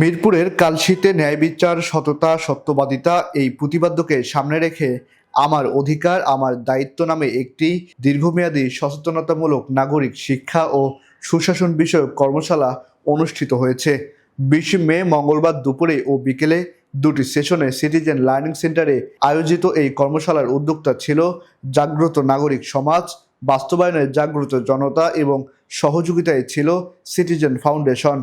মিরপুরের কালশীতে ন্যায় বিচার, সততা, সত্যবাদিতা এই প্রতিপাদ্যকে সামনে রেখে আমার অধিকার, আমার দায়িত্ব নামে একটি দীর্ঘমেয়াদী সচেতনতামূলক নাগরিক শিক্ষা ও সুশাসন বিষয়ক কর্মশালা অনুষ্ঠিত হয়েছে। বিশ মে মঙ্গলবার দুপুরে ও বিকেলে দুটি সেশনে সিটিজেন লার্নিং সেন্টারে আয়োজিত এই কর্মশালার উদ্যোক্তা ছিল জাগ্রত নাগরিক সমাজ বাস্তবায়নের জাগ্রত জনতা এবং সহযোগিতায় ছিল সিটিজেন ফাউন্ডেশন।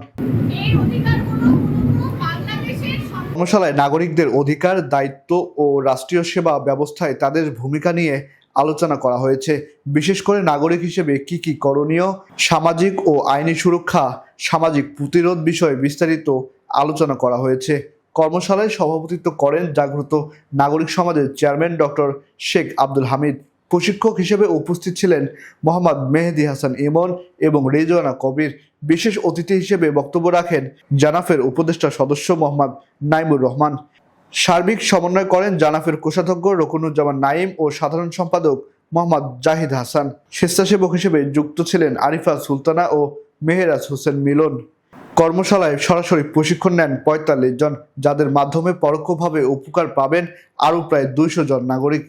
কর্মশালায় নাগরিকদের অধিকার, দায়িত্ব ও রাষ্ট্রীয় সেবা ব্যবস্থায় তাদের ভূমিকা নিয়ে আলোচনা করা হয়েছে। বিশেষ করে নাগরিক হিসেবে কি কি করণীয়, সামাজিক ও আইনি সুরক্ষা, সামাজিক প্রতিরোধ বিষয়ে বিস্তারিত আলোচনা করা হয়েছে। কর্মশালায় সভাপতিত্ব করেন জাগ্রত নাগরিক সমাজের চেয়ারম্যান ডক্টর শেখ আব্দুল হামিদ। প্রশিক্ষক হিসেবে উপস্থিত ছিলেন মোহাম্মদ মেহেদি হাসান ইমন এবং রেজওয়ানা কবির। বিশেষ অতিথি হিসেবে বক্তব্য রাখেন জানাফের উপদেষ্টা সদস্য মোহাম্মদ নাইমুর রহমান। সার্বিক সমন্বয় করেন জানাফের কোষাধ্যক্ষ রকুনুজ্জামান নাইম ও সাধারণ সম্পাদক মোহাম্মদ জাহিদ হাসান। স্বেচ্ছাসেবক হিসেবে যুক্ত ছিলেন আরিফা সুলতানা ও মেহেরাজ হোসেন মিলন। কর্মশালায় সরাসরি প্রশিক্ষণ নেন পঁয়তাল্লিশ জন, যাদের মাধ্যমে পরোক্ষভাবে উপকার পাবেন আরও প্রায় দুইশো জন নাগরিক।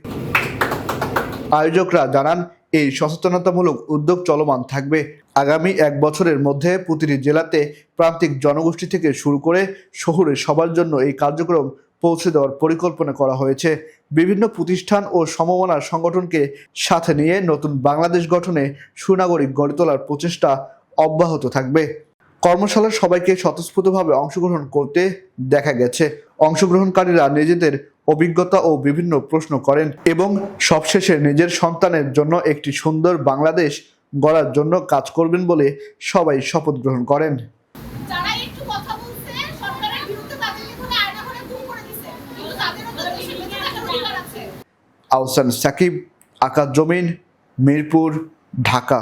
আয়োজকরা জানান, এই সচেতনতামূলক উদ্যোগ চলমান থাকবে। আগামী এক বছরের মধ্যে প্রতিটি জেলাতে প্রান্তিক জনগোষ্ঠী থেকে শুরু করে শহরে সবার জন্য এই কার্যক্রম পৌঁছে দেওয়ার পরিকল্পনা করা হয়েছে। বিভিন্ন প্রতিষ্ঠান ও সমমনার সংগঠনকে সাথে নিয়ে নতুন বাংলাদেশ গঠনে সুনাগরিক গড়ে তোলার প্রচেষ্টা অব্যাহত থাকবে। কর্মশালার সবাইকে স্বতঃস্ফূর্তভাবে অংশগ্রহণ করতে দেখা গেছে। অংশগ্রহণকারীরা নিজেদের অভিজ্ঞতা ও বিভিন্ন প্রশ্ন করেন এবং সবশেষে নিজের সন্তানের জন্য একটি সুন্দর বাংলাদেশ গড়ার জন্য কাজ করবেন বলে সবাই শপথ গ্রহণ করেন। আহসান সাকিব আকাশ জমিন মিরপুর ঢাকা।